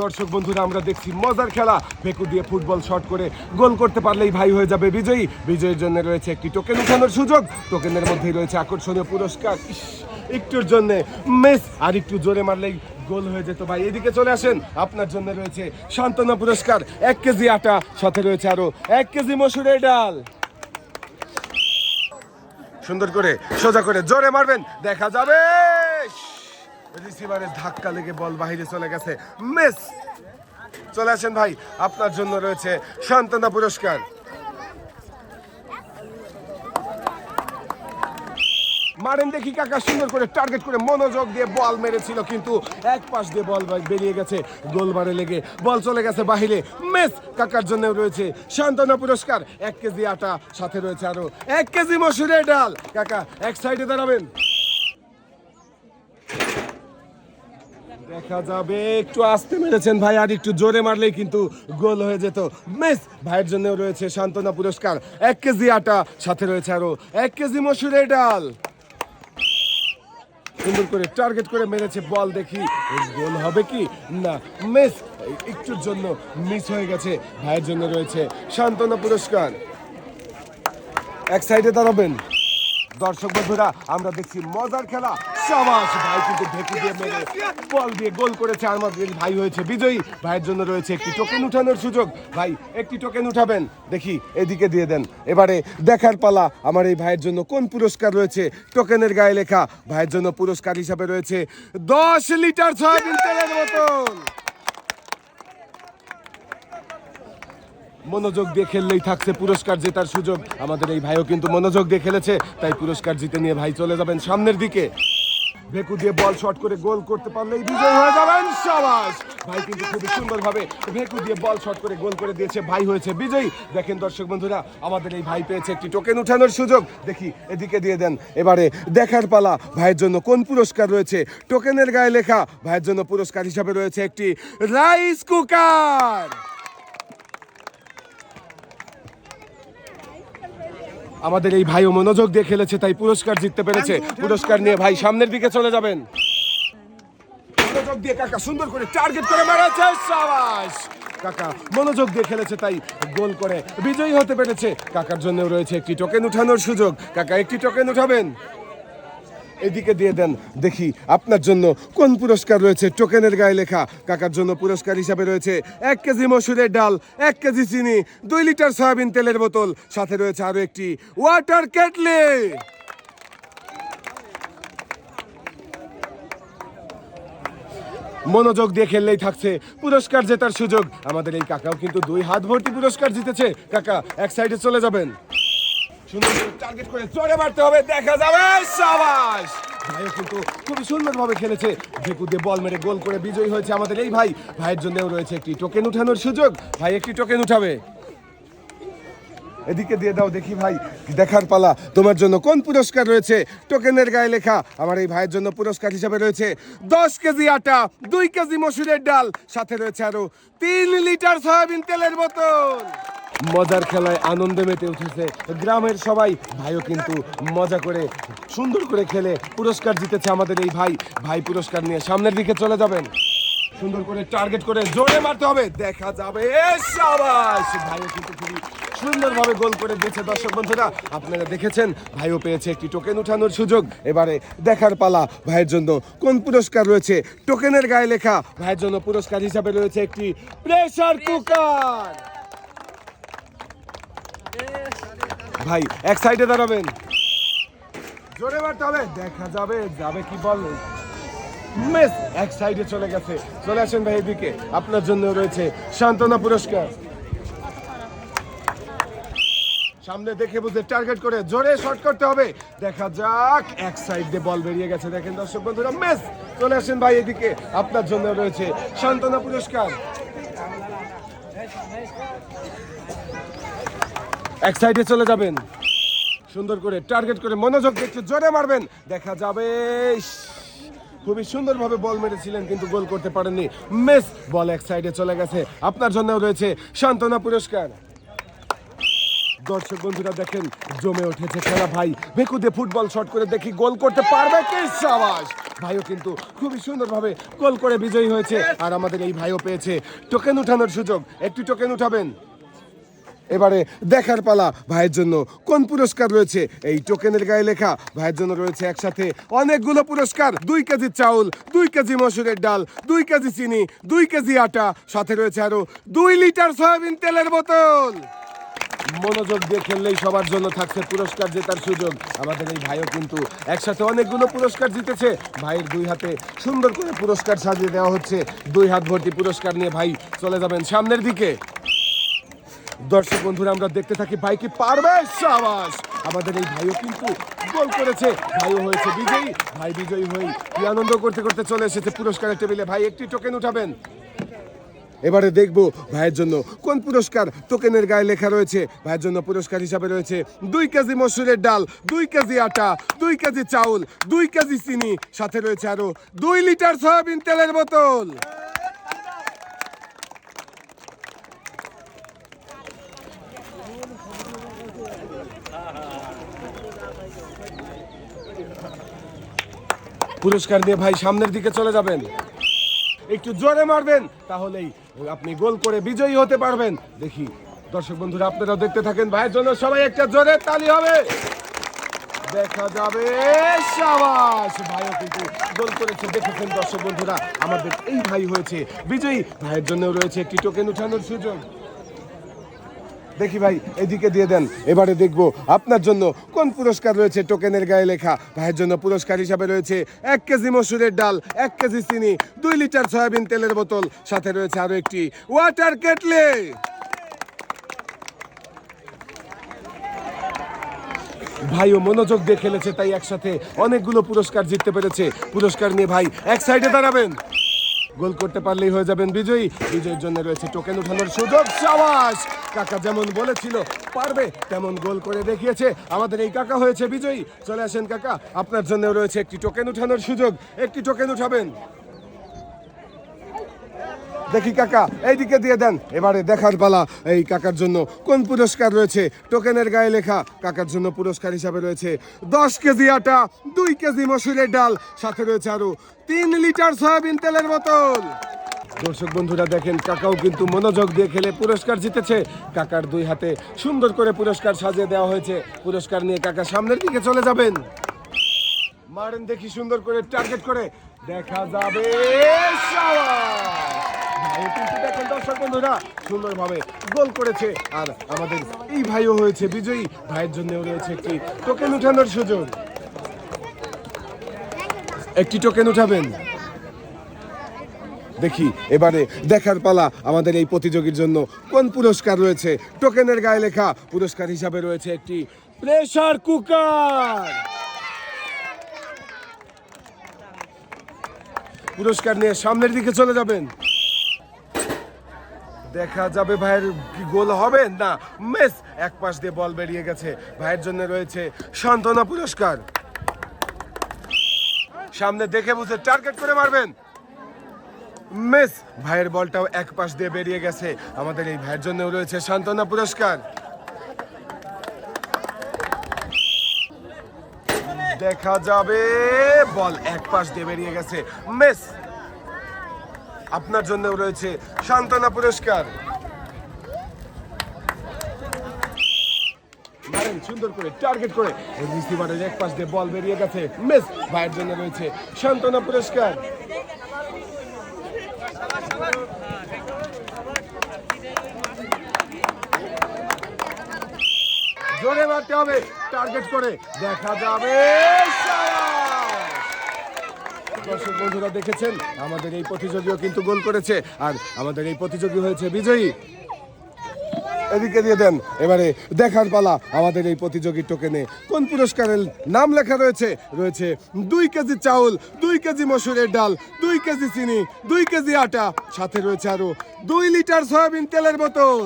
দর্শক বন্ধুরা, আমরা দেখছি মজার খেলা। ভেকু দিয়ে ফুটবল শট করে গোল করতে পারলেই ভাই হয়ে যাবে বিজয়ী। বিজয়ীর জন্য রয়েছে একটি টোকেন উঠানোর সুযোগ। টোকেনের মধ্যেই রয়েছে আকর্ষণীয় পুরস্কার। একটুর জন্যে মেস, আর একটু জোরে মারলেই গোল হয়ে যেত ভাই। এদিকে চলে আসেন, আপনার জন্য রয়েছে সান্ত্বনা পুরস্কার। এক কেজি আটা, সাথে রয়েছে আরও এক কেজি মসুরের ডাল। সুন্দর করে, সোজা করে জোরে মারবেন, দেখা যাবে! রিসিভারের ধাক্কা লেগে বল বাইরে চলে গেছে। মিস! চলে আসেন ভাই, আপনার জন্য রয়েছে সান্ত্বনা পুরস্কার। মারেন দেখি কাকা, সুন্দর করে টার্গেট করে মনোযোগ দিয়ে বল মেরেছিল, কিন্তু এক পাশ দিয়ে বল বেরিয়ে গেছে। গোলবারে লেগে বল চলে গেছে বাহিরে। মেস! কাকার জন্য রয়েছে সান্ত্বনা পুরস্কার। এক কেজি আটা, সাথে রয়েছে আরও এক কেজি মসুরের ডাল। কাকা, এক সাইডে দাঁড়াবেন। দেখা যাবে। একটু আসতে মেরেছেন ভাই, আর একটু জোরে মারলেই কিন্তু গোল হয়ে যেত। মেস, ভাইয়ের জন্য রয়েছে সান্ত্বনা পুরস্কার। এক কেজি আটা, সাথে রয়েছে আরও এক কেজি মসুরের ডাল। সুন্দর করে টার্গেট করে মেরেছে বল, দেখি গোল হবে কি? না, মিস, একটুর জন্য মিস হয়ে গেছে। ভাইয়ের জন্য রয়েছে সান্ত্বনা পুরস্কার। এক সাইডে দাঁড়াবেন। দর্শক বন্ধুরা, আমরা দেখছি মজার খেলা। সাবাস ভাই কিন্তু ঢেকে দিয়ে মেরে বল দিয়ে গোল করেছে। আমাদের ভাই হয়েছে বিজয়ী। ভাইয়ের জন্য রয়েছে একটি টোকেন উঠানোর সুযোগ। ভাই, একটি টোকেন উঠাবেন। দেখি, এদিকে দিয়ে দেন। এবারে দেখার পালা, আমার এই ভাইয়ের জন্য কোন পুরস্কার রয়েছে? টোকেনের গায়ে লেখা, ভাইয়ের জন্য পুরস্কার হিসাবে রয়েছে দশ লিটার সয়াবিন তেলের বোতল। মনোযোগ দিয়ে খেললেই থাকছে পুরস্কার জেতার সুযোগ। আমাদের এই ভাইও কিন্তু মনোযোগ দিয়ে খেলেছে, তাই পুরস্কার জিতে নিয়ে ভাই চলে যাবেন সামনের দিকে। ভেকু দিয়ে বল শট করে গোল করতে পারলেই বিজয় হয়ে যাবেন সাবাস। ভাই কিন্তু খুবই সুন্দরভাবে ভেকু দিয়ে বল শট করে গোল করে দিয়েছে, ভাই হয়েছে বিজয়ী। দেখেন দর্শক বন্ধুরা, আমাদের এই ভাই পেয়েছে একটি টোকেন উঠানোর সুযোগ। দেখি, এদিকে দিয়ে দেন। এবারে দেখার পালা, ভাইয়ের জন্য কোন পুরস্কার রয়েছে? টোকেনের গায়ে লেখা, ভাইয়ের জন্য পুরস্কার হিসাবে রয়েছে একটি রাইস কুকার। আমাদের এই ভাই ও মনোযোগ দিয়ে খেলেছে তাই পুরস্কার জিততে পেরেছে। পুরস্কার নিয়ে ভাই সামনের দিকে চলে যাবেন। মনোযোগ দিয়ে কাকা সুন্দর করে টার্গেট করে মারাচ্ছে সাবাস। কাকা মনোযোগ দিয়ে খেলেছে তাই গোল করে বিজয়ী হতে পেরেছে। কাকার জন্য রয়েছে একটি টোকেন উঠানোর সুযোগ। কাকা একটি টোকেন উঠাবেন। এদিকে দিয়ে দেন, দেখি আপনার জন্য কোন পুরস্কার রয়েছে। টোকেনের গায়ে লেখা, কাকার জন্য পুরস্কার হিসাবে রয়েছে এক কেজি মসুরের ডাল, এক কেজি চিনি, দুই লিটার সয়াবিন তেলের বোতল, সাথে রয়েছে আরও একটি ওয়াটার কেটলি। মনোযোগ দিয়ে খেললেই থাকছে, পুরস্কার জেতার সুযোগ। আমাদের এই কাকাও কিন্তু দুই হাত ভর্তি পুরস্কার জিতেছে। কাকা, এক সাইডে চলে যাবেন। সুন্দর টার্গেট করে মারতে হবে, দেখা যাবে কিন্তু খুব সুন্দরভাবে খেলেছে। ঢেকু দিয়ে বল মেরে গোল করে বিজয়ী হয়েছে আমাদের এই ভাই। ভাইয়ের রয়েছে একটি টোকেন উঠানোর সুযোগ। ভাই, একটি টোকেন উঠাবে। এদিকে দিয়ে দাও দেখি ভাই, দেখার পালা। তোমার জন্য কোন পুরস্কার রয়েছে? টোকেনের গায়ে লেখা। আমার এই ভাইয়ের জন্য পুরস্কার হিসাবে রয়েছে দশ কেজি আটা, দুই কেজি মসুরের ডাল। সাথে রয়েছে আরও তিন লিটার সয়াবিন তেলের বোতল। মজার খেলায় আনন্দে মেতে উঠেছে গ্রামের সবাই। ভাইও কিন্তু মজা করে, সুন্দর করে খেলে পুরস্কার জিতেছে আমাদের এই ভাই। ভাই পুরস্কার নিয়ে সামনের দিকে চলে যাবেন। সুন্দর করে টার্গেট করে জোরে মারতে হবে, দেখা যাবে সাবাস। ভাইও কিন্তু খুবই সুন্দরভাবে গোল করে দিয়েছে দর্শক বন্ধুরা, আপনারা দেখেছেন, ভাইও পেয়েছে একটি টোকেন উঠানোর সুযোগ। এবারে দেখার পালা, ভাইয়ের জন্য কোন পুরস্কার রয়েছে? টোকেনের গায়ে লেখা, ভাইয়ের জন্য পুরস্কার হিসাবে রয়েছে একটি প্রেসার কুকার ভাই, এক সাইডে দাঁড়াবেন। জোরে মারতে হবে। দেখা যাবে যাবে কি বল। মেস, এক সাইডে চলে গেছে। চলে আসেন ভাই এদিকে। আপনার জন্য রয়েছে সান্ত্বনা পুরস্কার। সামনে দেখে বুঝে টার্গেট করে জোরে শট করতে হবে। দেখা যাক, এক সাইড দিয়ে বল বেরিয়ে গেছে। দেখেন দর্শক বন্ধুরা, মেস, চলে আসেন ভাই এদিকে। আপনার জন্য রয়েছে সান্ত্বনা পুরস্কার। এক সাইডে চলে যাবেন। সুন্দর করে টার্গেট করে মনোযোগ দেখতে জোরে মারবেন। দেখা যাবে খুবই সুন্দরভাবে বল মেরেছিলেন, কিন্তু গোল করতে পারেননি। মেস বল এক সাইডে চলে গেছে। আপনার জন্য রয়েছে সান্ত্বনা পুরস্কার। দর্শক বন্ধুরা, দেখেন, জমে উঠেছে খেলা ভাই। বেকুদে ফুটবল শট করে দেখি গোল করতে পারবে কি সাবাস। ভাইও কিন্তু খুবই সুন্দরভাবে গোল করে বিজয়ী হয়েছে। আর আমাদের এই ভাইও পেয়েছে। টোকেন উঠানোর সুযোগ। একটু টোকেন উঠাবেন। এবারে দেখার পালা ভাইয়ের জন্য। কোন পুরস্কার রয়েছে? এই টোকেনের গায়ে লেখা ভাইয়ের জন্য রয়েছে একসাথে অনেকগুলো পুরস্কার। দুই কেজি চাউল, দুই কেজি মসুরের ডাল, দুই কেজি চিনি, দুই কেজি আটা। সাথে রয়েছে আরও দুই লিটার সয়াবিন তেলের বোতল। মনোযোগ দিয়ে খেললেই সবার জন্য থাকছে পুরস্কার জেতার সুযোগ। আমাদের এই ভাইও কিন্তু একসাথে অনেকগুলো পুরস্কার জিতেছে। ভাইয়ের দুই হাতে সুন্দর করে পুরস্কার সাজিয়ে দেওয়া হচ্ছে। দুই হাত ভর্তি পুরস্কার নিয়ে ভাই চলে যাবেন সামনের দিকে। দর্শক বন্ধুরা, আমরা দেখতে থাকি ভাই কি পারবে সাবাস। আমাদের এই ভাইও কিন্তু গোল করেছে। ভাইও হয়েছে বিজয়ী। ভাই বিজয়ী হয়ে কি আনন্দ করতে করতে চলে এসেছে পুরস্কারের টেবিলে। ভাই, একটি টোকেন উঠাবেন। এবারে দেখব ভাইয়ের জন্য কোন পুরস্কার টোকেনের গায়ে লেখা রয়েছে। ভাইয়ের জন্য পুরস্কার হিসাবে রয়েছে দুই কেজি মসুরের ডাল, দুই কেজি আটা, দুই কেজি চাউল, দুই কেজি চিনি। সাথে রয়েছে আরও দুই লিটার সয়াবিন তেলের বোতল। পুরস্কার নিয়ে ভাই সামনের দিকে চলে যাবেন। একটু জোরে মারবেন, তাহলেই আপনি গোল করে বিজয়ী হতে পারবেন। দেখি, দর্শক বন্ধুরা, আপনারাও দেখতে থাকেন। ভাইয়ের জন্য সবাই একটা জোরে তালি হবে। দেখা যাবে, সাবাস। ভাইও কিন্তু গোল করেছে, দেখেছেন দর্শক বন্ধুরা, আমাদের এই ভাই হয়েছে বিজয়ী। ভাইয়ের জন্য রয়েছে একটি টোকেন উঠানোর সুযোগ। দেখি ভাই, এদিকে দিয়ে দেন। এবারে দেখব আপনার জন্য কোন পুরস্কার রয়েছে টোকেনের গায়ে লেখা। ভাইয়ের জন্য পুরস্কার হিসাবে রয়েছে এক কেজি মসুরের ডাল, এক কেজি চিনি, দুই লিটার সয়াবিন তেলের বোতল, সাথে রয়েছে আরও একটি ওয়াটার কেটলে। ভাইও মনোযোগ দিয়ে খেলেছে, তাই একসাথে অনেকগুলো পুরস্কার জিততে পেরেছে। পুরস্কার নিয়ে ভাই এক সাইডে দাঁড়াবেন। গোল করতে পারলেই হয়ে যাবেন বিজয়ী। বিজয়ের জন্য রয়েছে টোকেন উঠানোর সুযোগ, সাবাস! কাকা যেমন বলেছিল, পারবে, তেমন গোল করে দেখিয়েছে। আমাদের এই কাকা হয়েছে বিজয়ী। চলে আসেন কাকা, আপনার জন্য রয়েছে একটি টোকেন উঠানোর সুযোগ। একটি টোকেন উঠাবেন। দেখি কাকা, এইদিকে দিয়ে দেন। এবারে দেখার পালা এই কাকার জন্য। কোন পুরস্কার রয়েছে? টোকেনের গায়ে লেখা কাকার জন্য পুরস্কার হিসাবে রয়েছে। দশ কেজি আটা, দুই কেজি মসুরের ডাল, সাথে রয়েছে আরও তিন লিটার সয়াবিন তেলের বোতল। দর্শক বন্ধুরা, দেখেন, কাকাও কিন্তু মনোযোগ দিয়ে খেলে পুরস্কার জিতেছে। কাকার দুই হাতে সুন্দর করে পুরস্কার সাজিয়ে দেওয়া হয়েছে। পুরস্কার নিয়ে কাকা সামনের দিকে চলে যাবেন। মারেন দেখি সুন্দর করে টার্গেট করে। দেখা যাবে দেখেন দর্শক বন্ধুরা সুন্দরভাবে গোল করেছে। আর আমাদের এই ভাইও হয়েছে বিজয়ী। ভাইয়ের জন্য রয়েছে একটি টোকেন উঠানোর সুযোগ। একটি টোকেন উঠাবেন। দেখি, এবারে দেখার পালা আমাদের এই প্রতিযোগীর জন্য কোন পুরস্কার রয়েছে? টোকেনের গায়ে লেখা পুরস্কার হিসাবে রয়েছে একটি প্রেসার কুকার পুরস্কার নিয়ে সামনের দিকে চলে যাবেন। দেখা যাবে ভাইয়ের কি গোল হবে? না, মেস, এক পাশ দিয়ে বল বেরিয়ে গেছে। ভাইয়ের জন্য রয়েছে সান্ত্বনা পুরস্কার। সামনে দেখে বুঝে টার্গেট করে মারবেন। মিস, ভাইয়ের বলটাও এক পাশ দিয়ে বেরিয়ে গেছে। আমাদের এই ভাইয়ের জন্য রয়েছে সান্ত্বনা পুরস্কার। দেখা যাবে, বল এক পাশ দিয়ে বেরিয়ে গেছে। মিস আপনার জন্য রয়েছে সান্ত্বনা পুরস্কার। সুন্দর করে টার্গেট করে। জন্য রয়েছে সান্ত্বনা পুরস্কার। জোরে মারতে হবে, টার্গেট করে। দেখা যাবে! দর্শক বন্ধুরা দেখেছেন, আমাদের এই প্রতিযোগীও কিন্তু গোল করেছে। আর আমাদের এই প্রতিযোগী হয়েছে বিজয়ী। এদিকে দিয়ে দেন, এবারে দেখার পালা আমাদের এই প্রতিযোগীর টোকেনে। কোন পুরস্কারের নাম লেখা রয়েছে? রয়েছে দুই কেজি চাউল, দুই কেজি মসুরের ডাল, দুই কেজি চিনি, দুই কেজি আটা। সাথে রয়েছে আরও দুই লিটার সয়াবিন তেলের বোতল।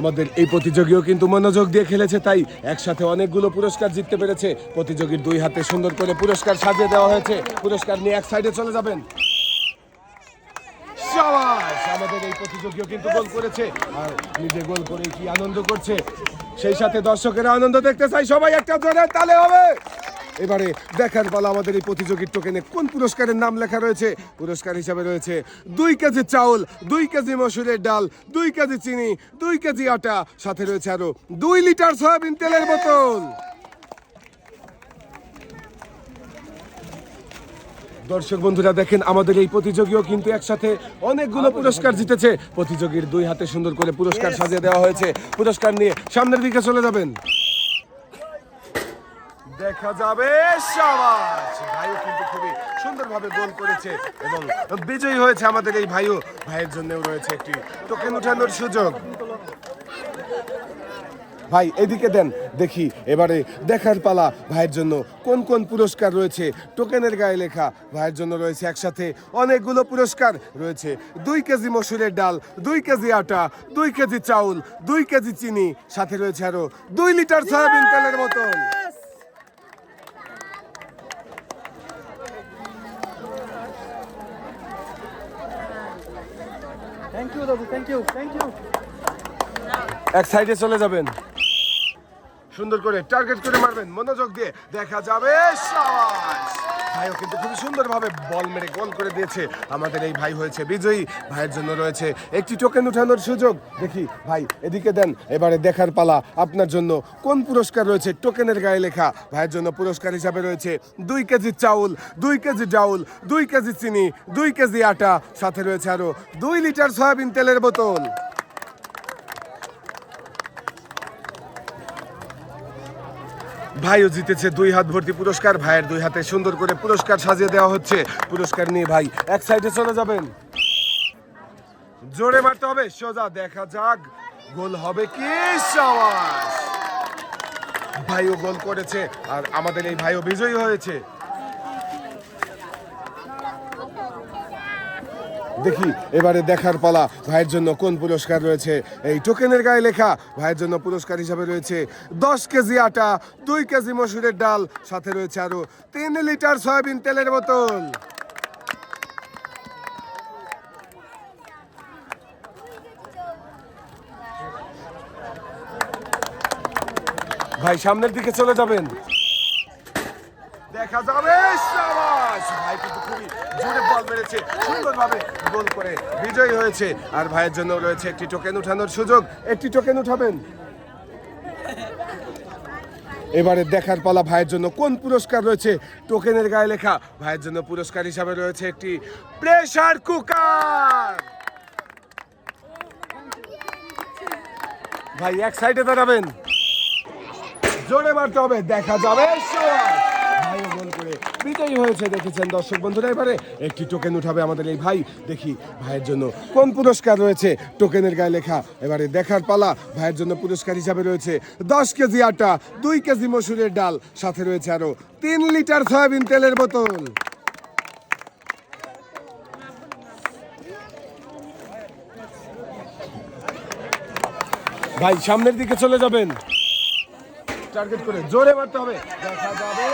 আমাদের এই প্রতিযোগীও কিন্তু মনোযোগ দিয়ে খেলেছে, তাই একসাথে অনেকগুলো পুরস্কার জিততে পেরেছে। প্রতিযোগীর দুই হাতে সুন্দর করে পুরস্কার সাজিয়ে দেওয়া হয়েছে। পুরস্কার নিয়ে এক সাইডে চলে যাবেন। আমাদের এই প্রতিযোগীও কিন্তু গোল করেছে। আর নিজে গোল করে কি আনন্দ করছে। সেই সাথে দর্শকেরা আনন্দ দেখতে চাই সবাই একটা জোরে তালে হবে। এবারে দেখার পালা আমাদের এই প্রতিযোগীর টোকেনে কোন পুরস্কারের নাম লেখা রয়েছে? পুরস্কার হিসাবে রয়েছে দুই কেজি চাউল দুই কেজি মসুরের ডাল দুই কেজি চিনি দুই কেজি আটা সাথে রয়েছে আরও দুই লিটার সয়াবিন তেলের বোতল। দর্শক বন্ধুরা দেখেন আমাদের এই প্রতিযোগীও কিন্তু একসাথে অনেকগুলো পুরস্কার জিতেছে। প্রতিযোগীর দুই হাতে সুন্দর করে পুরস্কার সাজিয়ে দেওয়া হয়েছে। পুরস্কার নিয়ে সামনের দিকে চলে যাবেন। দেখা যাবে সাবাস ভাইও কিন্তু খুবই সুন্দরভাবে গোল করেছে এবং বিজয়ী হয়েছে আমাদের এই ভাইও। ভাইয়ের জন্যও রয়েছে একটি টোকেন উঠানোর সুযোগ। ভাই, এদিকে দেন, দেখি এবারে দেখার পালা। ভাইয়ের জন্য কোন কোন পুরস্কার রয়েছে? টোকেনের গায়ে লেখা ভাইয়ের জন্য রয়েছে একসাথে অনেকগুলো পুরস্কার। রয়েছে দুই কেজি মসুরের ডাল, দুই কেজি আটা, দুই কেজি চাউল, দুই কেজি চিনি। সাথে রয়েছে আরও দুই লিটার সয়াবিন তেলের বোতল। ইউ দাদু থ্যাংক ইউ থ্যাংক ইউ এক সাইডে চলে যাবেন। সুন্দর করে টার্গেট করে মারবেন। মনোযোগ দিয়ে দেখা যাবে। সাবাস ভাইও কিন্তু খুবই সুন্দরভাবে বল মেরে গোল করে দিয়েছে। আমাদের এই ভাই হয়েছে বিজয়ী। ভাইয়ের জন্য রয়েছে একটি টোকেন উঠানোর সুযোগ। দেখি, ভাই, এদিকে দেন। এবারে দেখার পালা। আপনার জন্য কোন পুরস্কার রয়েছে? টোকেনের গায়ে লেখা। ভাইয়ের জন্য পুরস্কার হিসাবে রয়েছে দুই কেজি চাউল, দুই কেজি ডাউল, দুই কেজি চিনি, দুই কেজি আটা। সাথে রয়েছে আরও দুই লিটার সয়াবিন তেলের বোতল। ভাইও জিতেছে দুই হাত ভর্তি পুরস্কার। ভাইয়ের দুই হাতে সুন্দর করে পুরস্কার সাজিয়ে দেওয়া হচ্ছে। পুরস্কার নিয়ে ভাই এক সাইডে চলে যাবেন। জোরে মারতে হবে, সোজা দেখা যাক। গোল হবে কি সাবাস। ভাইও গোল করেছে, আর আমাদের এই ভাইও বিজয়ী হয়েছে। দেখি, এবারে দেখার পালা। ভাইয়ের জন্য কোন পুরস্কার রয়েছে? এই টোকেনের গায়ে লেখা, ভাইয়ের জন্য পুরস্কার হিসাবে রয়েছে দশ কেজি আটা, দুই কেজি মসুরের ডাল, সাথে রয়েছে আরও তিন লিটার সয়াবিন তেলের বোতল। ভাই, সামনের দিকে চলে যাবেন। দেখা যাবে সাবাস ভাই কিন্তু খুবই জোরে বল মেরেছে, সুন্দরভাবে গোল করে বিজয়ী হয়েছে। আর ভাইয়ের জন্য রয়েছে একটি টোকেন উঠানোর সুযোগ। একটি টোকেন উঠাবেন। এবারে দেখার পালা ভাইয়ের জন্য কোন পুরস্কার রয়েছে? টোকেনের গায়ে লেখা। ভাইয়ের জন্য পুরস্কার হিসাবে রয়েছে একটি প্রেসার কুকার ভাই, এক সাইডে দাঁড়াবেন। জোরে মারতে হবে, দেখা যাবে। বিজয়ী হয়েছে, দেখেছেন দর্শক বন্ধুরা। এবারে একটি টোকেন উঠাবে আমাদের এই ভাই। দেখি, ভাইয়ের জন্য কোন পুরস্কার রয়েছে? টোকেনের গায়ে লেখা। এবারে দেখার পালা, ভাইয়ের জন্য পুরস্কার হিসাবে রয়েছে দশ কেজি আটা, দুই কেজি মসুরের ডাল, সাথে রয়েছে আরও তিন লিটার সয়াবিন তেলের বোতল। ভাই, সামনের দিকে চলে যাবেন। টার্গেট করে, জোরে মারতে হবে। দেখা যাবে।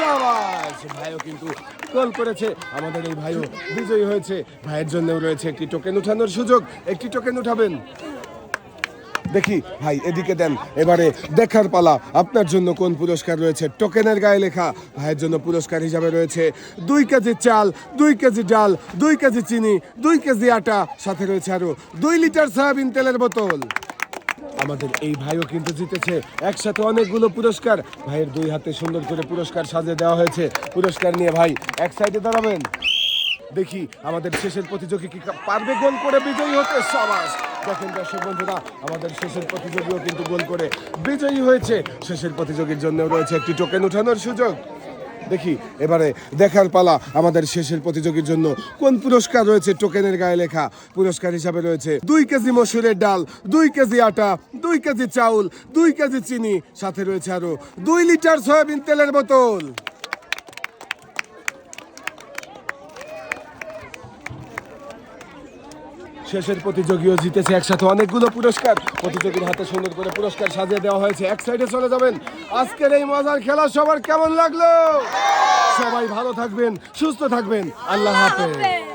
সাবাস। ভাইও কিন্তু গোল করেছে। আমাদের এই ভাইও বিজয়ী হয়েছে। ভাইয়ের জন্যও রয়েছে একটি টোকেন উঠানোর সুযোগ। একটি টোকেন উঠাবেন। দেখি, ভাই, এদিকে দেন। এবারে দেখার পালা। আপনার জন্য কোন পুরস্কার রয়েছে? টোকেনের গায়ে লেখা। ভাইয়ের জন্য পুরস্কার হিসাবে রয়েছে দুই কেজি চাল, দুই কেজি ডাল, দুই কেজি চিনি, দুই কেজি আটা। সাথে রয়েছে আরও দুই লিটার সয়াবিন তেলের বোতল। আমাদের এই ভাইও কিন্তু জিতেছে। একসাথে অনেকগুলো পুরস্কার। ভাইয়ের দুই হাতে সুন্দর করে পুরস্কার সাজিয়ে দেওয়া হয়েছে। পুরস্কার নিয়ে ভাই, এক সাইডে দাঁড়াবেন। দেখি আমাদের শেষের প্রতিযোগী কি পারবে গোল করে বিজয়ী হতে? সমাজ দেখেন দর্শক বন্ধুরা, আমাদের শেষের প্রতিযোগীও কিন্তু গোল করে বিজয়ী হয়েছে। শেষের প্রতিযোগীর জন্য রয়েছে একটি টোকেন উঠানোর সুযোগ। দেখি, এবারে দেখার পালা আমাদের শেষের প্রতিযোগীর জন্য। কোন পুরস্কার রয়েছে টোকেনের গায়ে লেখা? পুরস্কার হিসাবে রয়েছে দুই কেজি মসুরের ডাল, দুই কেজি আটা, দুই কেজি চাউল, দুই কেজি চিনি। সাথে রয়েছে আরও দুই লিটার সয়াবিন তেলের বোতল। শেষের প্রতিযোগীও জিতেছে একসাথে অনেকগুলো পুরস্কার। প্রতিযোগীর হাতে সুন্দর করে পুরস্কার সাজিয়ে দেওয়া হয়েছে। এক সাইডে চলে যাবেন। আজকের এই মজার খেলা সবার কেমন লাগল? সবাই ভালো থাকবেন, সুস্থ থাকবেন। আল্লাহ হাফেজ।